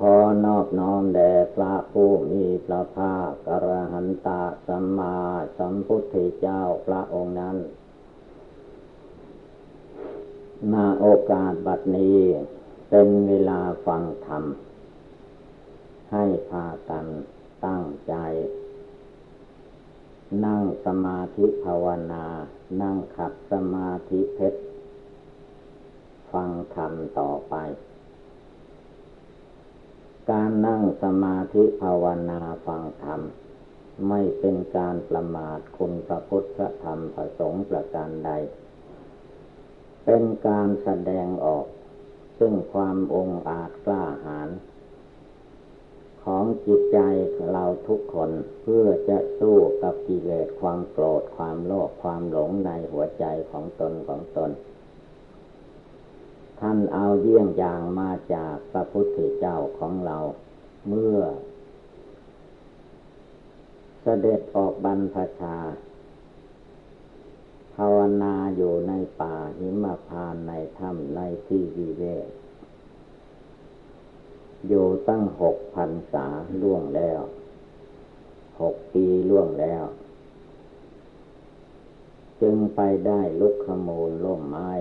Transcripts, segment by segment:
ขอนอบน้อมแด่พระผู้มีพระภาคอรหันตาสัมมาสัมพุทธเจ้าพระองค์นั้นนาโอกาสบัดนี้เป็นเวลาฟังธรรม ให้พากันตั้งใจ นั่งสมาธิภาวนา นั่งขัดสมาธิเพชร ฟังธรรมต่อไป การนั่งสมาธิภาวนาฟังธรรม ไม่เป็นการประมาทคุณพระพุทธธรรมประสงค์ประการใด เป็นการแสดงออก ซึ่งความองอาจกล้าหาญของจิตใจเราทุกคนเพื่อจะสู้กับกิเลสความโกรธความโลภความหลงในหัวใจของตนของตน ท่านเอาเยี่ยงอย่างมาจากพระพุทธเจ้าของเราเมื่อ เสด็จออกบรรพชา ภาวนาอยู่ในป่าหิมพานในถ้ำในที่วิเวกอยู่ตั้งหกพันษาล่วงแล้วหกปีล่วงแล้ว จึงไปได้ลุกขมูลล่มไม้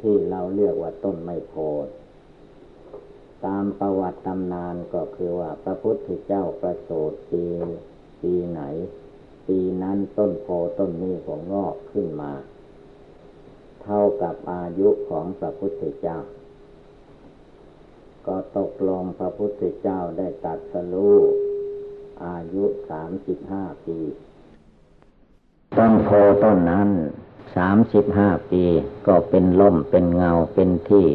ที่เราเรียกว่าต้นไม้โพธิ์ตามประวัติตำนานก็คือว่าพระพุทธเจ้าประสูติปีปีไหน ปีนั้นต้นโพต้นนี้ก็งอกขึ้นมา เท่ากับอายุของพระพุทธเจ้า ก็ตกลงพระพุทธเจ้าได้ตัดสรู้อายุสามสิบห้าปี ต้นโพต้นนั้น สามสิบห้าปี ก็เป็นล่มเป็นเงาเป็นที่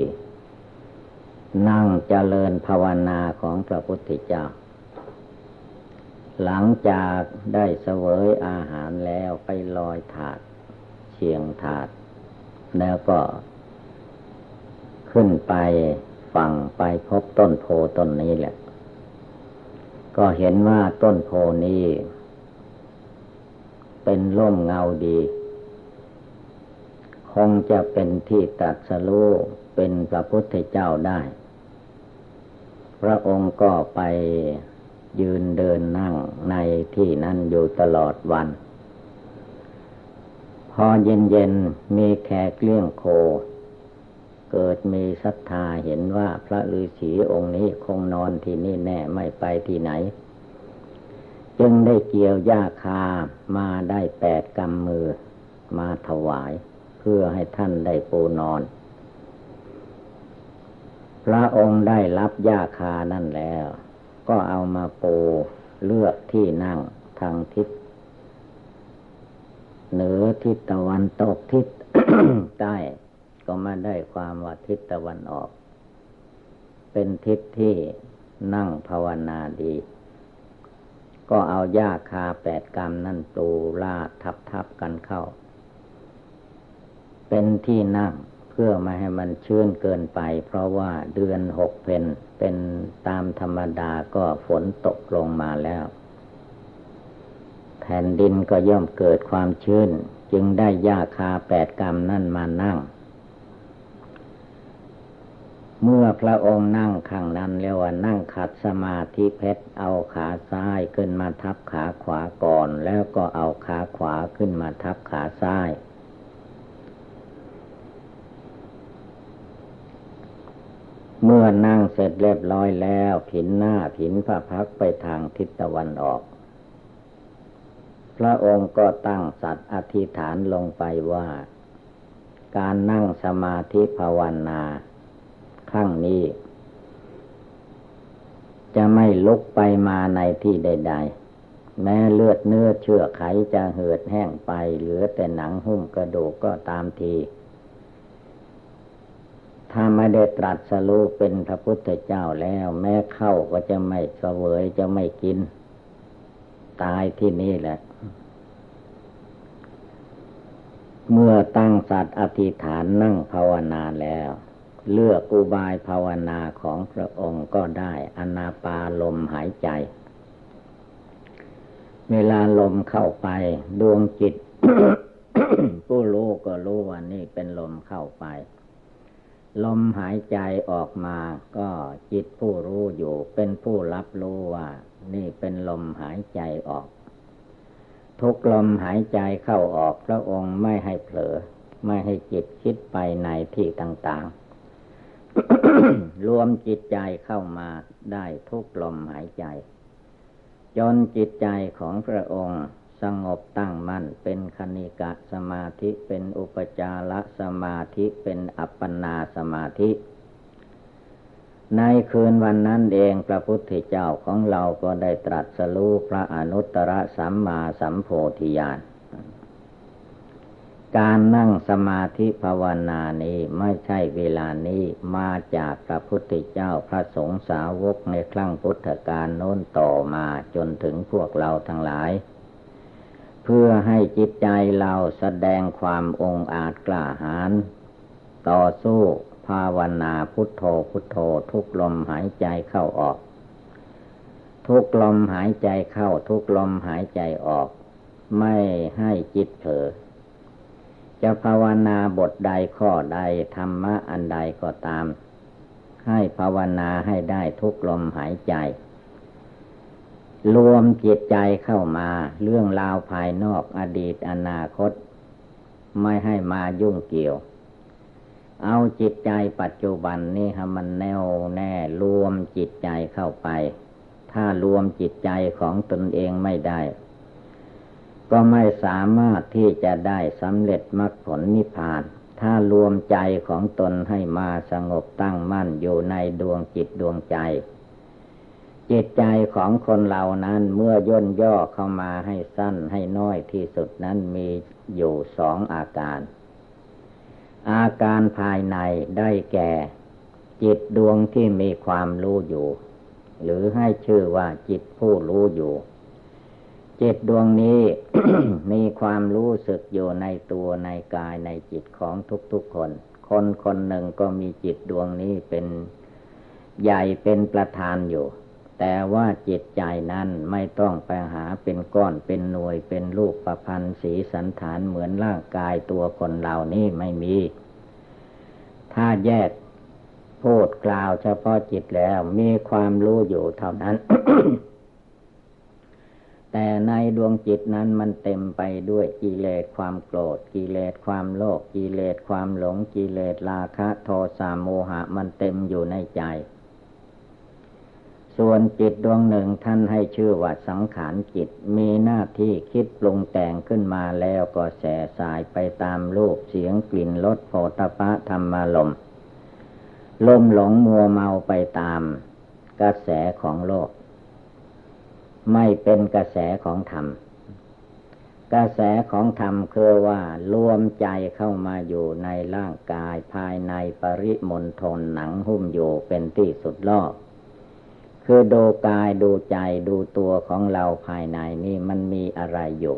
นั่งเจริญภาวนาของพระพุทธเจ้า หลังจากได้เสวยอาหารแล้วไปลอยถาดเชียงถาด แล้วก็ ขึ้นไปฝั่งไปพบต้นโพต้นนี้แหละ ก็เห็นว่าต้นโพนี้เป็นร่มเงาดี คงจะเป็นที่ตัดสรู้เป็นพระพุทธเจ้าได้ พระองค์ก็ไปยืนเดินนั่งในที่นั้นอยู่ตลอดวัน พอเย็นๆมีแขกเลี้ยงโค เกิดมีศรัทธาเห็นว่าพระฤาษีองค์นี้คงนอนที่นี่แน่ไม่ไปที่ไหน จึงได้เกี่ยวหญ้าคามาได้แปดกำมือมาถวาย เพื่อให้ท่านได้ปูนอน พระองค์ได้รับยาคานั่นแล้ว ก็เอามาปูเลือกที่นั่งทางทิศเหนือทิศตะวันตกทิศใต้ก็มาได้ความว่าทิศตะวันออก เป็นทิศที่นั่งภาวนาดี ก็เอาหญ้าคาแปดกรรมนั่นตูลาดทับทับกันเข้า เป็นที่นั่งเพื่อไม่ให้มันชื้นเกินไป เพราะว่าเดือนหกเพนเป็นตามธรรมดาก็ฝนตกลงมาแล้ว แผ่นดินก็ย่อมเกิดความชื้น จึงได้หญ้าคาแปดกรรมนั่นมานั่ง เมื่อพระองค์นั่งข้างนั้นเรียกว่านั่งขัดสมาธิเพชรเอาขาซ้ายขึ้นมาทับขาขวาก่อน แล้วก็เอาขาขวาขึ้นมาทับขาซ้าย เมื่อนั่งเสร็จเรียบร้อยแล้ว ผินหน้าผินพระพักไปทางทิศตะวันออก พระองค์ก็ตั้งสัตว์อธิษฐานลงไปว่า การนั่งสมาธิภาวนาขั้งนี้ จะไม่ลุกไปมาในที่ใด ๆ แม้เลือดเนื้อเชื่อไขจะเหือดแห้งไป เหลือแต่หนังหุ้มกระดูกก็ตามที ถ้าไม่ได้ตรัสรู้เป็นพระพุทธเจ้าแล้ว แม้เข้าก็จะไม่เสวยจะไม่กิน ตายที่นี่แหละ เมื่อตั้งสัตว์อธิษฐานนั่งภาวนาแล้ว เลือกอุบายภาวนาของพระองค์ก็ได้อนาปาลมหายใจ เวลาลมเข้าไป ดวงจิตผู้รู้ก็รู้ว่านี่เป็นลมเข้าไป ลมหายใจออกมาก็จิตผู้รู้อยู่ เป็นผู้รับรู้ว่า นี่เป็นลมหายใจออก ทุกลมหายใจเข้าออกพระองค์ไม่ให้เผลอ ไม่ให้จิตคิดไปในที่ต่างๆ รวมจิตใจเข้ามาได้ทุกลมหายใจ จนจิตใจของพระองค์ สงบตั้งมั่น เป็นคณิกะสมาธิ เป็นอุปจารสมาธิ เป็นอัปปนาสมาธิ ในคืนวันนั้นเองพระพุทธเจ้าของเราก็ได้ตรัสรู้พระอนุตตรสัมมาสัมโพธิญาณการนั่งสมาธิภาวนานี้ไม่ใช่เวลานี้มาจากพระพุทธเจ้าพระสงฆ์สาวกในครั้งพุทธกาลโน้นต่อมาจนถึงพวกเราทั้งหลาย เพื่อให้จิตใจเราแสดงความองอาจกล้าหาญต่อสู้ภาวนาพุทโธพุทโธทุกลมหายใจเข้าออก ทุกลมหายใจเข้าทุกลมหายใจออก ไม่ให้จิตเผลอจะภาวนาบทใดข้อใดธรรมะอันใดก็ตาม ให้ภาวนาให้ได้ทุกลมหายใจ รวมจิตใจเข้ามาเรื่องราวภายนอกอดีตอนาคต ไม่ให้มายุ่งเกี่ยว เอาจิตใจปัจจุบันนี่ให้มันแน่วแน่รวมจิตใจเข้าไป ถ้ารวมจิตใจของตนเองไม่ได้ ก็ไม่สามารถที่จะได้สำเร็จมรรคผลนิพพาน ถ้ารวมใจของตนให้มาสงบตั้งมั่นอยู่ในดวงจิตดวงใจ จิตใจของคนเหล่านั้นเมื่อย่นย่อเข้ามาให้สั้นให้น้อยที่สุดนั้นมีอยู่สองอาการ อาการภายในได้แก่ จิตดวงที่มีความรู้อยู่ หรือให้ชื่อว่าจิตผู้รู้อยู่ จิตดวงนี้มีความรู้สึกอยู่ในตัวในกายในจิตของทุกๆคน คนคนหนึ่งก็มีจิตดวงนี้เป็นใหญ่เป็นประธานอยู่ แต่ว่าจิตใจนั้นไม่ต้องไปหาเป็นก้อนเป็นหน่วยเป็นรูปประพันธ์สีสันฐานเหมือนร่างกายตัวคนเหล่านี้ไม่มี ถ้าแยกพูดกล่าวเฉพาะจิตแล้วมีความรู้อยู่เท่านั้น แต่ในดวงจิตนั้นมันเต็มไปด้วยกิเลสความโกรธกิเลสความโลภกิเลสความหลงกิเลสราคะ โทสะโมหะมันเต็มอยู่ในใจ ส่วนจิตดวงหนึ่งท่านให้ชื่อว่าสังขารจิต มีหน้าที่คิดปรุงแต่งขึ้นมาแล้วก็แสสายไปตามรูปเสียงกลิ่นรสโผฏฐะธรรมารมลมหลงมัวเมาไปตาม กระแสของโลก ไม่เป็นกระแสของธรรม กระแสของธรรมคือว่ารวมใจเข้ามาอยู่ในร่างกายภายในปริมณฑลหนังหุ้มอยู่เป็นที่สุดรอบ คือดูกายดูใจดูตัวของเราภายในนี่มันมีอะไรอยู่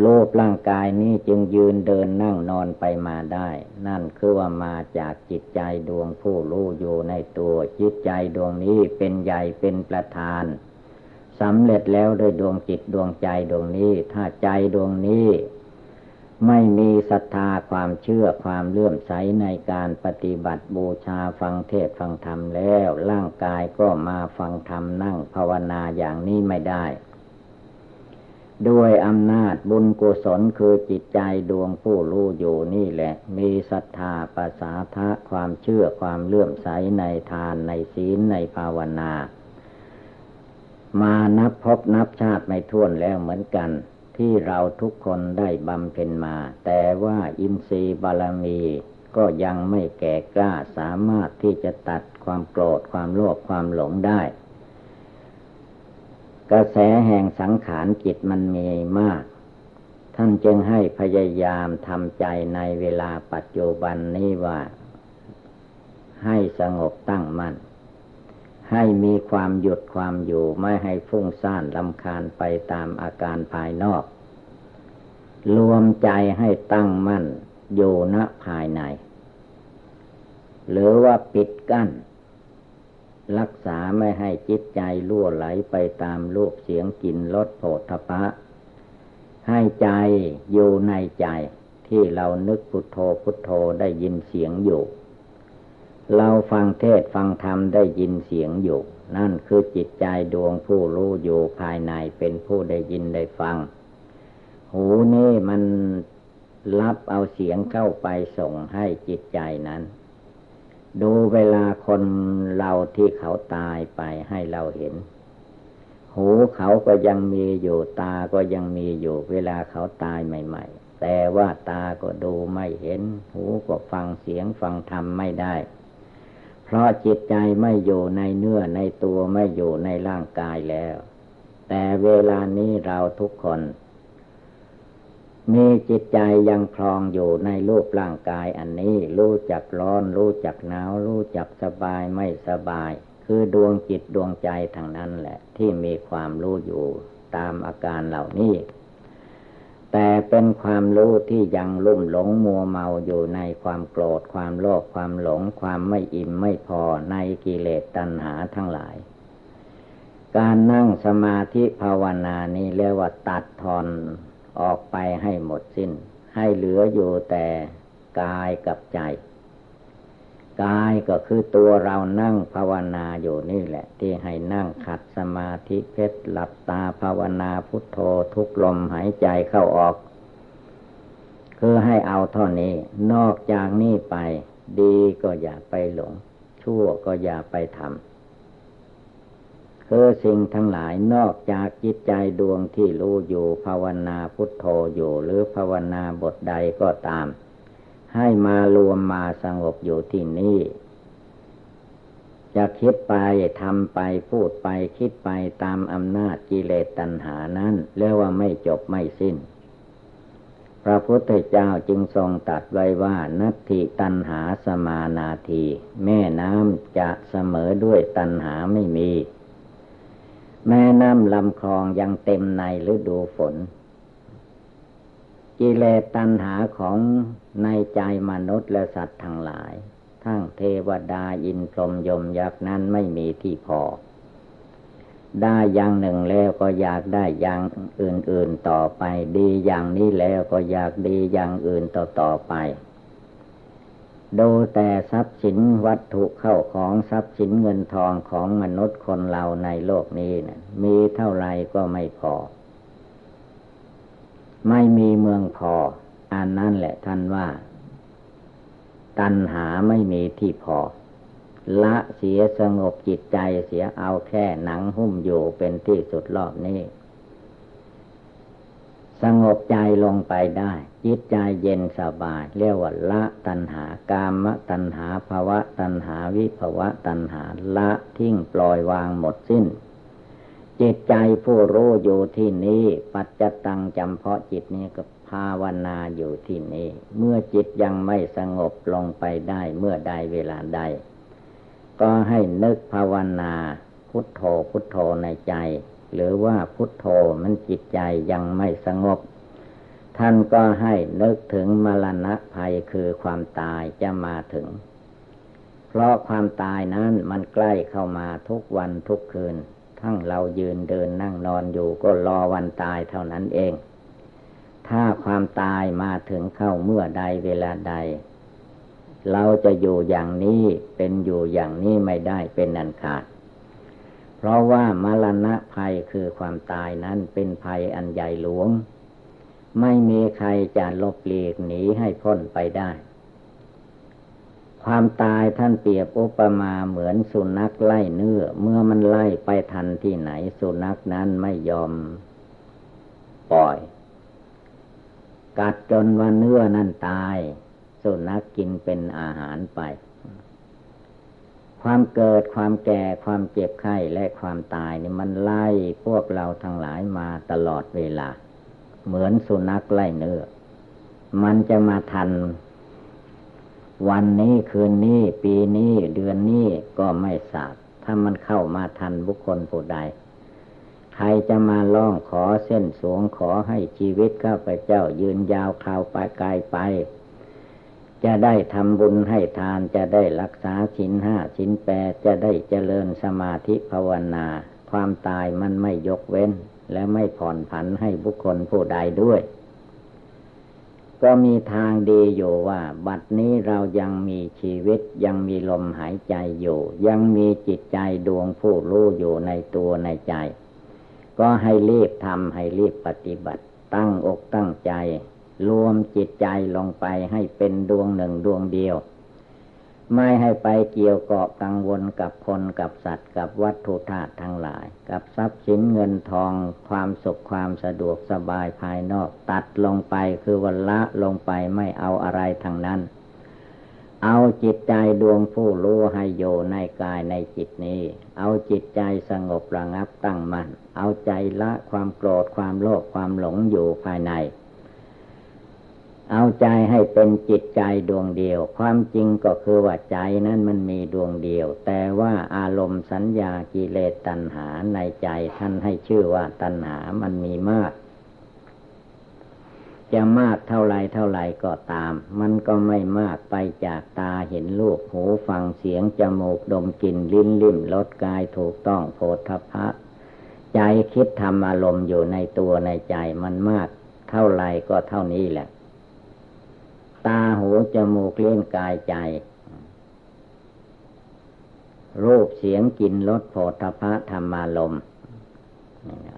โลกร่างกายนี้จึงยืนเดินนั่งนอนไปมาได้ นั่นคือว่ามาจากจิตใจดวงผู้รู้อยู่ในตัว จิตใจดวงนี้เป็นใหญ่เป็นประธานสำเร็จแล้วโดยดวงจิตดวงใจดวงนี้ ถ้าใจดวงนี้ ไม่มีศรัทธาความเชื่อความเลื่อมใสในการปฏิบัติบูชาฟังเทศฟังธรรมแล้ว ร่างกายก็มาฟังธรรมนั่งภาวนาอย่างนี้ไม่ได้ ด้วยอำนาจบุญกุศลคือจิตใจดวงผู้รู้อยู่นี่แหละ มีศรัทธาภาษาทะความเชื่อความเลื่อมใสในทานในศีลในภาวนา มานับพบนับชาติไม่ท้วนแล้วเหมือนกัน ที่เราทุกคนได้บำเพ็ญมา แต่ว่าอินทรีย์บารมี ก็ยังไม่แก่กล้าสามารถที่จะตัดความโกรธความโลภความหลงได้ กระแสแห่งสังขารจิตมันมีมาก ท่านจึงให้พยายามทำใจในเวลาปัจจุบันนี้ว่า ให้สงบตั้งมัน่น ให้มีความหยุดความอยู่ไม่ให้ฟุ้งซ่านลำคาญไปตามอาการภายนอก รวมใจให้ตั้งมั่นอยู่ณภายใน หรือว่าปิดกั้น รักษาไม่ให้จิตใจล่วไหลไปตามรูปเสียงกลิ่นรสโผฏฐะให้ใจอยู่ในใจที่เรานึกพุทโธพุทโธได้ยินเสียงอยู่ เราฟังเทศฟังธรรมได้ยินเสียงอยู่ นั่นคือจิตใจดวงผู้รู้อยู่ภายในเป็นผู้ได้ยินได้ฟัง หูนี่มันรับเอาเสียงเข้าไปส่งให้จิตใจนั้น ดูเวลาคนเราที่เขาตายไปให้เราเห็น หูเขาก็ยังมีอยู่ตาก็ยังมีอยู่ เวลาเขาตายใหม่ ๆ แต่ว่าตาก็ดูไม่เห็น หูก็ฟังเสียงฟังธรรมไม่ได้ เพราะจิตใจไม่อยู่ในเนื้อในตัวไม่อยู่ในร่างกายแล้ว แต่เวลานี้เราทุกคน มีจิตใจยังคลองอยู่ในรูปร่างกายอันนี้ รู้จักร้อน รู้จักหนาว รู้จักสบายไม่สบาย คือดวงจิตดวงใจทางนั้นแหละ ที่มีความรู้อยู่ตามอาการเหล่านี้ แต่เป็นความรู้ที่ยังลุ่มหลงมัวเมาอยู่ในความโกรธความโลภความหลง ความไม่อิ่มไม่พอในกิเลสตัณหาทั้งหลาย การนั่งสมาธิภาวนานี้เรียกว่าตัดทอนออกไปให้หมดสิน้น ให้เหลืออยู่แต่กายกับใจ กายก็คือตัวเรานั่งภาวนาอยู่นี่แหละ ที่ให้นั่งขัดสมาธิเพชรหลับตาภาวนาพุทโธทุกลมหายใจเข้าออก คือให้เอาเท่านี้ นอกจากนี้ไป ดีก็อย่าไปหลง ชั่วก็อย่าไปทำคือสิ่งทั้งหลายนอกจากจิตใจดวงที่รู้อยู่ภาวนาพุทโธอยู่ หรือภาวนาบทใดก็ตาม ให้มารวมมาสงบอยู่ที่นี่ จะคิดไปทำไปพูดไปคิดไปตามอำนาจกิเลสตัณหานั้นเรียกว่าไม่จบไม่สิ้น พระพุทธเจ้าจึงทรงตัดไว้ว่านัตถิตัณหาสมานาที แม่น้ำจะเสมอด้วยตัณหาไม่มี แม่น้ำลำคลองยังเต็มในฤดูฝน กิเลสตัณหาของในใจมนุษย์และสัตว์ทั้งหลาย ทั้งเทวดาอินพรหมยมยักษ์นั้นไม่มีที่พอ ได้อย่างหนึ่งแล้วก็อยากได้อย่างอื่น ๆต่อไป ดีอย่างนี้แล้วก็อยากดีอย่างอื่นต่อๆไปดูแต่ทรัพย์สินวัตถุเข้าของทรัพย์สินเงินทองของมนุษย์คนเราในโลกนี้นะมีเท่าไรก็ไม่พอ ไม่มีเมืองพอ อันนั้นแหละท่านว่า ตัณหาไม่มีที่พอ ละเสียสงบจิตใจเสียเอาแค่หนังหุ้มอยู่เป็นที่สุดรอบนี้ สงบใจลงไปได้ จิตใจเย็นสบาย เรียกว่าละตัณหากามตัณหาภาวะตัณหาวิภาวะตัณหาละทิ้งปล่อยวางหมดสิ้น จิตใจผู้รู้อยู่ที่นี้ ปัจจตังจำเพาะจิตนี้ก็ภาวนาอยู่ที่นี้ เมื่อจิตยังไม่สงบลงไปได้เมื่อใดเวลาใด ก็ให้นึกภาวนาพุทโธพุทโธในใจ หรือว่าพุทโธมันจิตใจยังไม่สงบ ท่านก็ให้นึกถึงมรณะภัยคือความตายจะมาถึง เพราะความตายนั้นมันใกล้เข้ามาทุกวันทุกคืน ทั้งเรายืนเดินนั่งนอนอยู่ก็รอวันตายเท่านั้นเอง ถ้าความตายมาถึงเข้าเมื่อใดเวลาใด เราจะอยู่อย่างนี้เป็นอยู่อย่างนี้ไม่ได้เป็นอันขาด เพราะว่ามรณะภัยคือความตายนั้นเป็นภัยอันใหญ่หลวง ไม่มีใครจะลบเลีกหนีให้พ้นไปได้ ความตายท่านเปรียบอุปมาเหมือนสุนัขไล่เนื้อ เมื่อมันไล่ไปทันที่ไหน สุนัขนั้นไม่ยอม ปล่อย กัดจนว่าเนื้อนั่นตาย สุนัขกกินเป็นอาหารไป ความเกิดความแก่ความเจ็บไข้และความตายนี่มันไล่พวกเราทั้งหลายมาตลอดเวลา เหมือนสุนัขไล่เนื้อ มันจะมาทัน วันนี้คืนนี้ปีนี้เดือนนี้ก็ไม่ทราบถ้ามันเข้ามาทันบุคคลผู้ใด ใครจะมาล่องขอเส้นสวงขอให้ชีวิตข้าพเจ้ายืนยาวคราวไปไกลไป จะได้ทำบุญให้ทานจะได้รักษาชิ้นห้าชิ้นแปดจะได้เจริญสมาธิภาวนา ความตายมันไม่ยกเว้น และไม่ผ่อนผันให้บุคคลผู้ใดด้วย ก็มีทางดีอยู่ว่า บัดนี้เรายังมีชีวิต ยังมีลมหายใจอยู่ ยังมีจิตใจดวงผู้รู้อยู่ในตัวในใจ ก็ให้รีบทำให้รีบปฏิบัติ ตั้งอกตั้งใจ รวมจิตใจลงไปให้เป็นดวงหนึ่งดวงเดียว ไม่ให้ไปเกี่ยวเกาะกังวลกับคนกับสัตว์กับวัตถุธาตุทั้งหลาย กับทรัพย์สินเงินทองความสุขความสะดวกสบายภายนอก ตัดลงไปคือวันละลงไปไม่เอาอะไรทางนั้น เอาจิตใจดวงผู้รู้ให้โยในกายในจิตนี้ เอาจิตใจสงบระงับตั้งมัน่นเอาใจละความโกรธความโลภความหลงอยู่ภายใน เอาใจให้เป็นจิตใจดวงเดียว ความจริงก็คือว่าใจนั้นมันมีดวงเดียว แต่ว่าอารมณ์สัญญากิเลสตัณหาในใจท่านให้ชื่อว่าตัณหามันมีมาก จะมากเท่าไรเท่าไรก็ตาม มันก็ไม่มากไปจากตาเห็นลูกหูฟังเสียงจมูกดมกลิ่นลิ้นลิ่มรสกายถูกต้องโพธพะใจคิดทำอารมณ์อยู่ในตัวในใจมันมาก เท่าไรก็เท่านี้แหละ ตาหูจมูกเลี้ยงกายใจ รูปเสียงกลิ่นรสโผฏฐะธรรมารม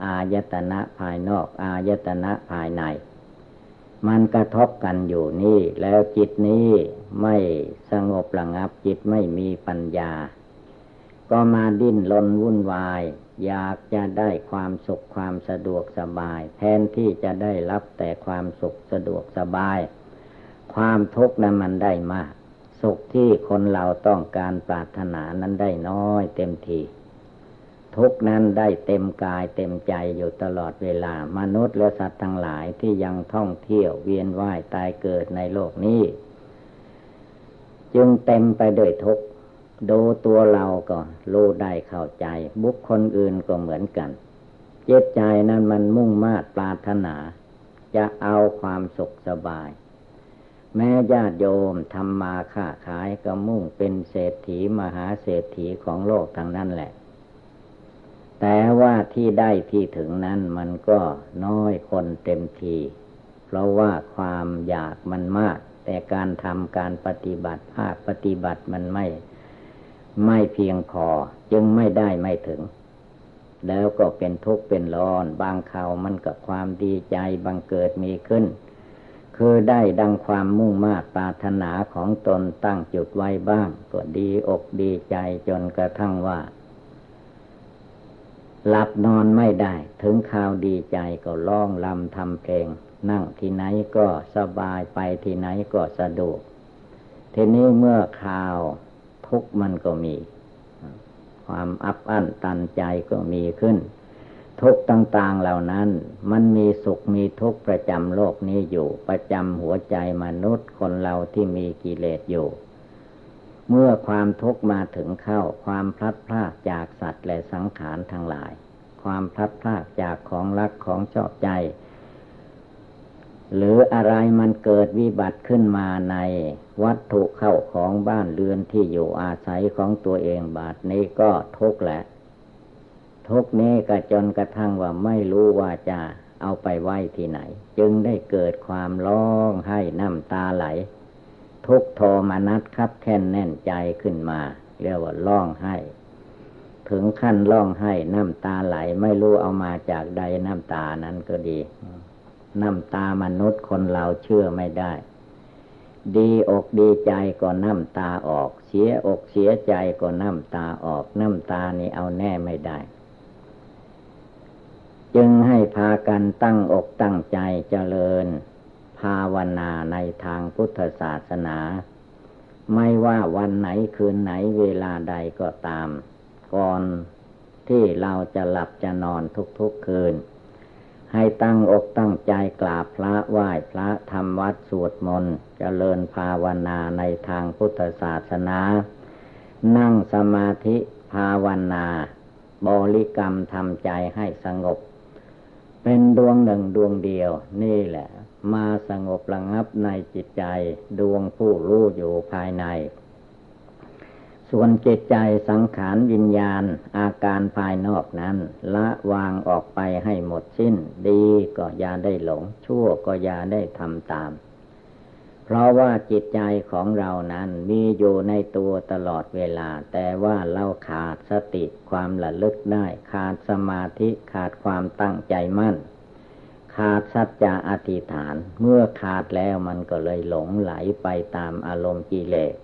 อายตนะภายนอก อายตนะภายใน มันกระทบกันอยู่นี่ แล้วจิตนี้ไม่สงบระงับจิตไม่มีปัญญา ก็มาดิ้นรนวุ่นวาย อยากจะได้ความสุขความสะดวกสบาย แทนที่จะได้รับแต่ความสุขสะดวกสบาย ความทุกข์นั้นมันได้มาก สุขที่คนเราต้องการปรารถนานั้นได้น้อยเต็มทีทุกนั้นได้เต็มกายเต็มใจอยู่ตลอดเวลา มนุษย์และสัตว์ทั้งหลายที่ยังท่องเที่ยวเวียนว่ายตายเกิดในโลกนี้ จึงเต็มไปด้วยทุกดูตัวเราก็รู้ได้เข้าใจ บุคคลอื่นก็เหมือนกัน เจตใจนั้นมันมุ่งมา่ปรารถนา จะเอาความสุขสบาย แม้ญาติโยมทำมาค้าขายก็มุ่งเป็นเศรษฐีมหาเศรษฐีของโลกทางนั้นแหละ แต่ว่าที่ได้ที่ถึงนั้นมันก็น้อยคนเต็มที เพราะว่าความอยากมันมาก แต่การทำการปฏิบัติภาคปฏิบัติมันไม่ ไม่เพียงพอจึงไม่ได้ไม่ถึง แล้วก็เป็นทุกข์เป็นร้อน บางคราวมันกับความดีใจบังเกิดมีขึ้น คือได้ดังความมุ่งมา่ปรารถนาของตนตั้งจุดไว้บ้างก็ดีอกดีใจจนกระทั่งว่าหลับนอนไม่ได้ ถึงข่าวดีใจก็ร้องลำทำเพลง นั่งที่ไหนก็สบายไปที่ไหนก็สะดวกทีนี้เมื่อข่าวทุกมันก็มี ความอับอั้นตันใจก็มีขึ้น ทุกต่างๆเหล่านั้น มันมีสุขมีทุกประจำโลกนี้อยู่ ประจำหัวใจมนุษย์คนเราที่มีกิเลสอยู่ เมื่อความทุกข์มาถึงเข้า ความพลัดพรากจากสัตว์และสังขารทั้งหลาย ความพลัดพรากจากของรักของชอบใจ หรืออะไรมันเกิดวิบัติขึ้นมาในวัตถุเข้าของบ้านเรือนที่อยู่อาศัยของตัวเองบาดนี้ก็ทุกข์แหละ ทุกนี้ก็จนกระทั่งว่าไม่รู้ว่าจะเอาไปไว้ที่ไหน จึงได้เกิดความร้องให้น้ำตาไหล ทุกโทมนัสครับแค่นแน่นใจขึ้นมา เรียกว่าร้องให้ ถึงขั้นร้องให้น้ำตาไหลไม่รู้เอามาจากใดน้ำตานั้นก็ดี น้ำตามนุษย์คนเราเชื่อไม่ได้ ดีอกดีใจก็น้ำตาออก เสียอกเสียใจก็น้ำตาออก น้ำตานี่เอาแน่ไม่ได้ จึงให้พากันตั้งอกตั้งใจเจริญ ภาวนาในทางพุทธศาสนา ไม่ว่าวันไหนคืนไหนเวลาใดก็ตาม ก่อนที่เราจะหลับจะนอนทุกๆคืน ให้ตั้งอกตั้งใจกราบพระไหว้พระทำวัดสวดมนต์เจริญภาวนาในทางพุทธศาสนา นั่งสมาธิภภาวนา บริกรรมทำใจให้สงบ เป็นดวงหนึ่งดวงเดียว นี่แหละ มาสงบระงับในจิตใจ ดวงผู้รู้อยู่ภายใน ส่วนจิตใจสังขารวิญญาณ อาการภายนอกนั้น ละวางออกไปให้หมดสิ้น ดีก็อย่าได้หลง ชั่วก็อย่าได้ทำตาม เพราะว่าจิตใจของเรานั้นมีอยู่ในตัวตลอดเวลา แต่ว่าเราขาดสติความระลึกได้ ขาดสมาธิขาดความตั้งใจมั่น ขาดสัจจะอธิษฐาน เมื่อขาดแล้วมันก็เลยหลงไหลไปตามอารมณ์กิเลส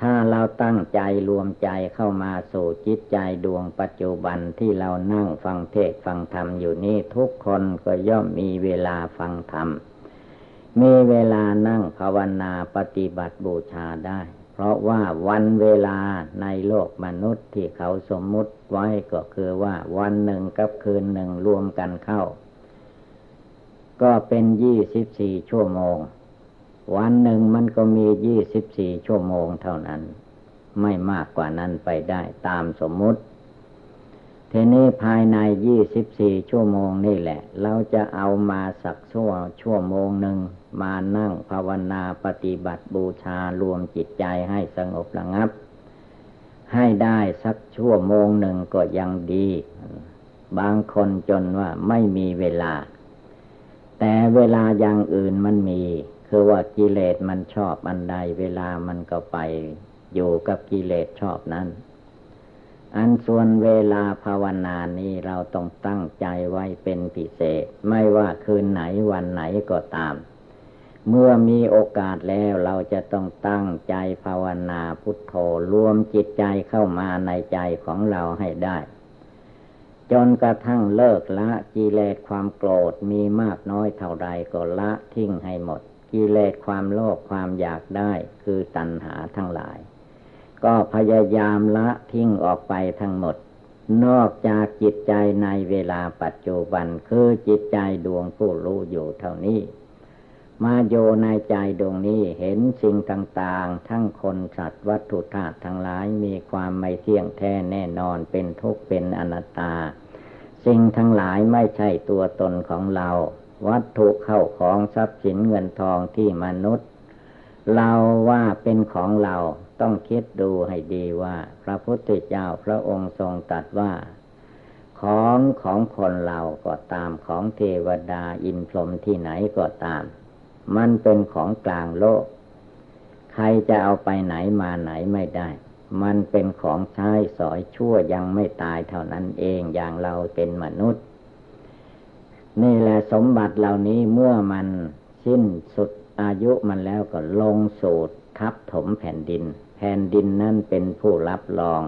ถ้าเราตั้งใจรวมใจเข้ามาสู่จิตใจดวงปัจจุบันที่เรานั่งฟังเทศฟังธรรมอยู่นี่ทุกคนก็ย่อมมีเวลาฟังธรรม มีเวลานั่งภาวนาปฏิบัติบูชาได้ เพราะว่าวันเวลาในโลกมนุษย์ที่เขาสมมุติไว้ก็คือว่าวันหนึ่งกับคืนหนึ่งรวมกันเข้า ก็เป็นยี่สิบสี่ชั่วโมง วันหนึ่งมันก็มียี่สิบสี่ชั่วโมงเท่านั้น ไม่มากกว่านั้นไปได้ตามสมมุติ ทีนี้ภายในยี่สิบสี่ชั่วโมงนี่แหละ เราจะเอามาสักชั่วชั่วโมงหนึ่ง มานั่งภาวนาปฏิบัติบูชารวมจิตใจให้สงบระงับ ให้ได้สักชั่วโมงหนึ่งก็ยังดี บางคนจนว่าไม่มีเวลา แต่เวลาอย่างอื่นมันมี คือว่ากิเลสมันชอบอันใดเวลามันก็ไปอยู่กับกิเลสชอบนั้น อันส่วนเวลาภาวนานี้เราต้องตั้งใจไว้เป็นพิเศษ ไม่ว่าคืนไหนวันไหนก็ตาม เมื่อมีโอกาสแล้วเราจะต้องตั้งใจภาวนาพุทโธรวมจิตใจเข้ามาในใจของเราให้ได้ จนกระทั่งเลิกละกิเลสความโกรธมีมากน้อยเท่าไรก็ละทิ้งให้หมด กิเลสความโลภความอยากได้คือตัณหาทั้งหลาย ก็พยายามละทิ้งออกไปทั้งหมด นอกจากจิตใจในเวลาปัจจุบันคือจิตใจดวงผู้รู้อยู่เท่านี้ มาโยในใจดวงนี้เห็นสิ่งต่างๆ ทั้งคนสัตว์วัตถุธาตุทั้งหลายมีความไม่เที่ยงแท้แน่นอนเป็นทุกข์เป็นอนัตตา สิ่งทั้งหลายไม่ใช่ตัวตนของเรา วัตถุเข้าของทรัพย์สินเงินทองที่มนุษย์ เราว่าเป็นของเรา ต้องคิดดูให้ดีว่า พระพุทธเจ้าพระองค์ทรงตรัสว่า ของของคนเราก็ตามของเทวดาอินพรหมที่ไหนก็ตาม มันเป็นของกลางโลก ใครจะเอาไปไหนมาไหนไม่ได้ มันเป็นของใช้สอยชั่วยังไม่ตายเท่านั้นเองอย่างเราเป็นมนุษย์ นี่แหละสมบัติเหล่านี้เมื่อมันสิ้นสุดอายุมันแล้วก็ลงสูตร ทับถมแผ่นดิน แผ่นดินนั่นเป็นผู้รับรอง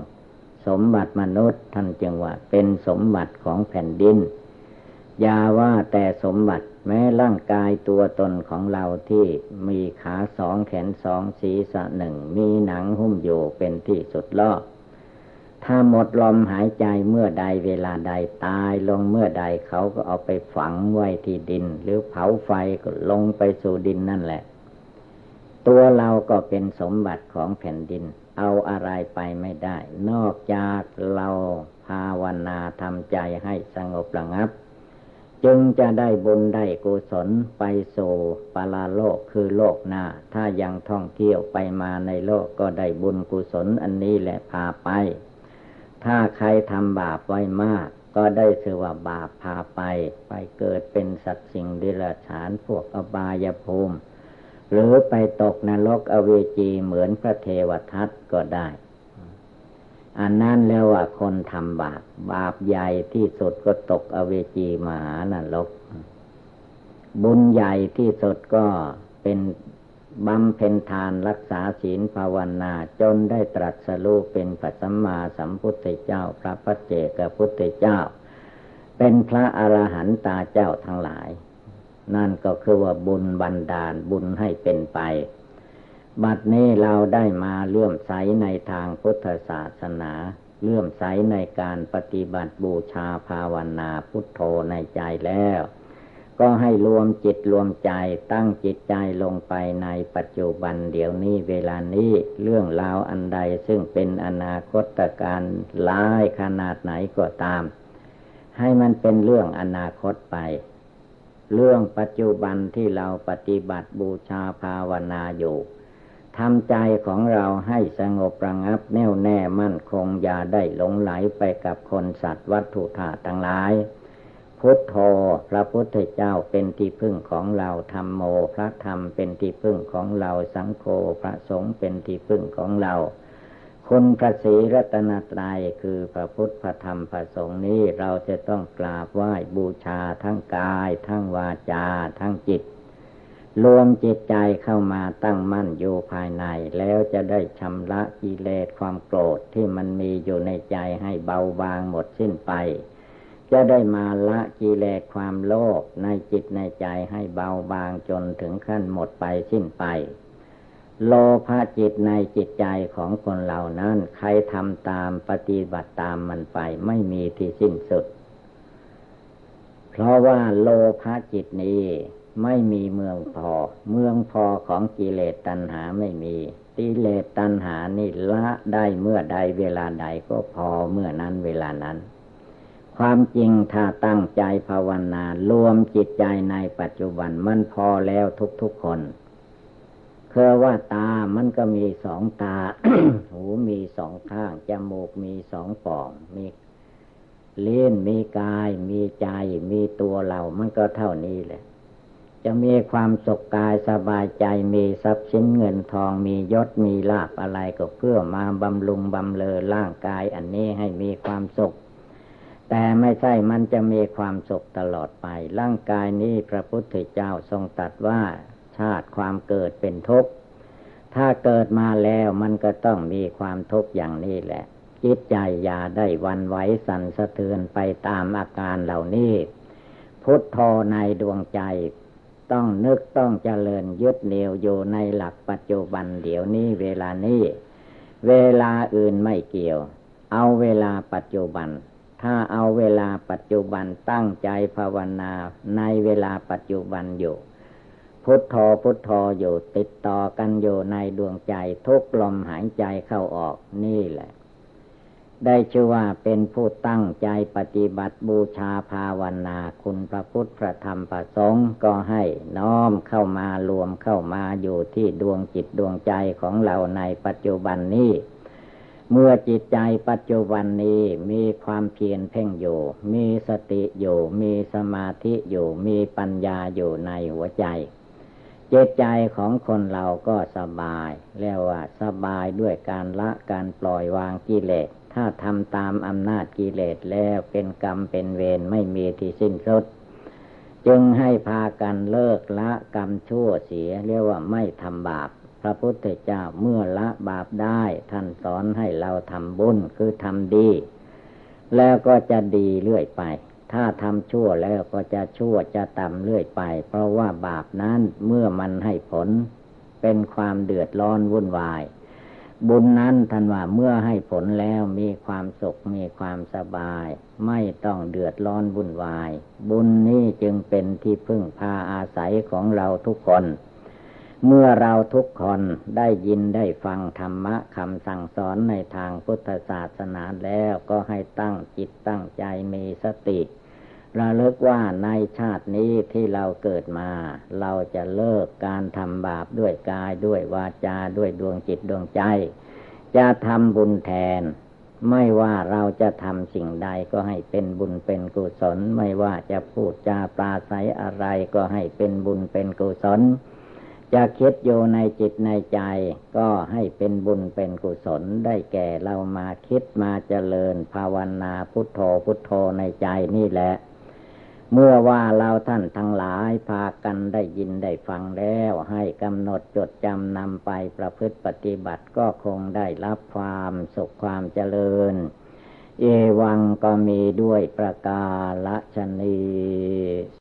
สมบัติมนุษย์ท่านจึงว่า เป็นสมบัติของแผ่นดินอย่าว่าแต่สมบัติแม้ร่างกายตัวตนของเราที่มีขาสองแขนสองศีรษะหนึ่ง มีหนังหุ้มอยู่เป็นที่สุดลอถ้าหมดลมหายใจเมื่อใดเวลาใดตายลงเมื่อใดเขาก็เอาไปฝังไว้ที่ดิน หรือเผาไฟก็ลงไปสู่ดินนั่นแหละ ตัวเราก็เป็นสมบัติของแผ่นดิน เอาอะไรไปไม่ได้ นอกจากเราภาวนาทำใจให้สงบระงับ จึงจะได้บุญได้กุศลไปสู่ปาลาโลกคือโลกหน้า ถ้ายังท่องเที่ยวไปมาในโลกก็ได้บุญกุศลอันนี้แหละพาไป ถ้าใครทำบาปไว้มากก็ได้สือว่าบาปพาไป ไปเกิดเป็นสัตว์สิ่งดิรัจฉานพวกอบายภูมิ หรือไปตกนรกอเวจีเหมือนพระเทวทัตก็ได้ อันนั้นแล้วว่าคนทำบาปบาปใหญ่ที่สุดก็ตกอเวจีมหานรก บุญใหญ่ที่สุดก็เป็นบำเพ็ญทานรักษาศีลภาวนาจนได้ตรัสรู้เป็นปัสมมาสัมพุทธเจ้า พระพัจเจกพุทธเจ้า เป็นพระอรหันตาเจ้าทั้งหลาย นั่นก็คือว่าบุญบันดาลบุญให้เป็นไป บัดนี้เราได้มาเลื่อมใสในทางพุทธศาสนา เลื่อมใสในการปฏิบัติบูชาภาวนาพุทโธในใจแล้ว ก็ให้รวมจิตรวมใจตั้งจิตใจลงไปในปัจจุบันเดี๋ยวนี้เวลานี้เรื่องราวอันใดซึ่งเป็นอนาคตการร้ายขนาดไหนก็ตาม ให้มันเป็นเรื่องอนาคตไป เรื่องปัจจุบันที่เราปฏิบัติบูชาภาวนาอยู่ทำใจของเราให้สงบระงับแน่วแน่มั่นคงอย่าได้หลงไหลไปกับคนสัตว์วัตถุธาตุทั้งหลาย พุทโธพระพุทธเจ้าเป็นที่พึ่งของเราธรรมโม พระธรรมเป็นที่พึ่งของเราสังโฆพระสงฆ์เป็นที่พึ่งของเรา คุณพระศรีรัตนตรัยคือพระพุทธพระธรรมพระสงฆ์นี้เราจะต้องกราบไหว้บูชาทั้งกาย ทั้งวาจา ทั้งจิต รวมจิตใจเข้ามาตั้งมั่นอยู่ภายใน แล้วจะได้ชำระกิเลสความโกรธที่มันมีอยู่ในใจให้เบาบางหมดสิ้นไป จะได้มาละกิเลสความโลภในจิตในใจให้เบาบางจนถึงขั้นหมดไปสิ้นไป โลภะจิตในจิตใจของคนเหล่านั้น ใครทำตามปฏิบัติตามมันไปไม่มีที่สิ้นสุด เพราะว่าโลภะจิตนี้ไม่มีเมืองพอ เมืองพอของกิเลสตัณหาไม่มีกิเลสตัณหานี่ละได้เมื่อใดเวลาใดก็พอเมื่อนั้นเวลานั้น ความจริงถ้าตั้งใจภาวนารวมจิตใจในปัจจุบันมันพอแล้วทุกๆคน คือว่าตามันก็มีสองตา หูมีสองข้าง จมูกมีสองป่อง มีเล่นมีกาย มีใจ มีตัวเรา มันก็เท่านี้แหละ จะมีความสุขกายสบายใจ มีทรัพย์สินเงินทอง มียศ มีลาภอะไรก็เพื่อมาบำรุงบำเลอร่างกาย อันนี้ให้มีความสุข แต่ไม่ใช่มันจะมีความสุขตลอดไป ร่างกายนี้พระพุทธเจ้าทรงตัดว่า ชาติความเกิดเป็นทุกข์ถ้าเกิดมาแล้วมันก็ต้องมีความทุกข์อย่างนี้แหละ จิตใจอย่าได้วันไหวสั่นสะเทือนไปตามอาการเหล่านี้ พุทโธในดวงใจ ต้องนึกต้องเจริญยึดเหนี่ยวอยู่ในหลักปัจจุบันเดี๋ยวนี้เวลานี้ เวลาอื่นไม่เกี่ยว เอาเวลาปัจจุบัน ถ้าเอาเวลาปัจจุบันตั้งใจภาวนาในเวลาปัจจุบันอยู่ พุทโธพุทโธอยู่ติดต่อกันอยู่ในดวงใจทุกลมหายใจเข้าออกนี่แหละ ได้ชื่อว่าเป็นผู้ตั้งใจปฏิบัติบูชาภาวนาคุณพระพุทธพระธรรมพระสงฆ์ก็ให้น้อมเข้ามารวมเข้ามาอยู่ที่ดวงจิตดวงใจของเราในปัจจุบันนี้เมื่อจิตใจปัจจุบันนี้มีความเพียรเพ่งอยู่ มีสติอยู่ มีสมาธิอยู่ มีปัญญาอยู่ในหัวใจ จิตใจของคนเราก็สบายเรียกว่าสบายด้วยการละการปล่อยวางกิเลส ถ้าทำตามอำนาจกิเลสแล้วเป็นกรรมเป็นเวรไม่มีที่สิ้นสุด จึงให้พากันเลิกละกรรมชั่วเสียเรียกว่าไม่ทำบาป พระพุทธเจ้าเมื่อละบาปได้ ท่านสอนให้เราทำบุญคือทำดี แล้วก็จะดีเรื่อยไป ถ้าทำชั่วแล้วก็จะชั่วจะต่ำเรื่อยไป เพราะว่าบาปนั้นเมื่อมันให้ผล เป็นความเดือดร้อนวุ่นวาย บุญนั้นท่านว่าเมื่อให้ผลแล้วมีความสุขมีความสบาย ไม่ต้องเดือดร้อนวุ่นวาย บุญนี้จึงเป็นที่พึ่งพาอาศัยของเราทุกคน เมื่อเราทุกคนได้ยินได้ฟังธรรมะคำสั่งสอนในทางพุทธศาสนาแล้วก็ให้ตั้งจิตตั้งใจมีสติ ระลึกว่าในชาตินี้ที่เราเกิดมา เราจะเลิกการทำบาปด้วยกายด้วยวาจาด้วยดวงจิตดวงใจ จะทำบุญแทน ไม่ว่าเราจะทำสิ่งใดก็ให้เป็นบุญเป็นกุศล ไม่ว่าจะพูดจาปราศัยอะไรก็ให้เป็นบุญเป็นกุศล จะคิดอยู่ในจิตในใจ ก็ให้เป็นบุญเป็นกุศลได้แก่เรามาคิดมาเจริญภาวนาพุทโธพุทโธในใจนี่แหละ เมื่อว่าเราท่านทั้งหลายพากันได้ยินได้ฟังแล้ว ให้กำหนดจดจำนำไปประพฤติปฏิบัติก็คงได้รับความสุขความเจริญ เอวังก็มีด้วยประกาศชนี